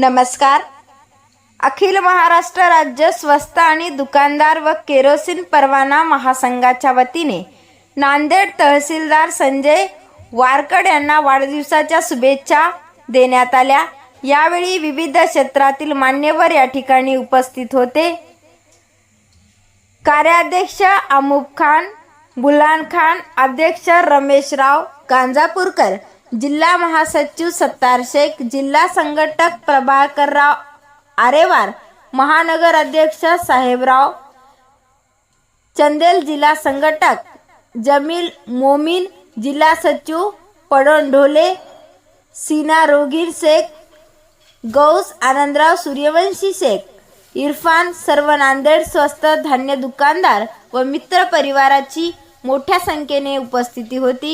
नमस्कार. अखिल महाराष्ट्र राज्य स्वस्त आणि दुकानदार व केरोसिन परवाना महासंघाच्या वतीने नांदेड तहसीलदार संजय वारकड यांना वाढदिवसाच्या शुभेच्छा देण्यात आल्या. यावेळी विविध क्षेत्रातील मान्यवर या ठिकाणी उपस्थित होते. कार्याध्यक्ष अमूब खान बुलान खान अध्यक्ष रमेशराव गांजापूरकर जिल्हा महासचिव सत्तार शेख जिल्हा संघटक प्रभाकरराव आरेवार महानगर अध्यक्ष साहेबराव चंदेल जिल्हा संघटक जमील मोमीन जिल्हा सचिव पडोंढोले सीना रोगीर शेख गौस आनंदराव सूर्यवंशी शेख इरफान सर्व नांदेड स्वस्त धान्य दुकानदार व मित्र परिवाराची मोठ्या संख्येने उपस्थिती होती.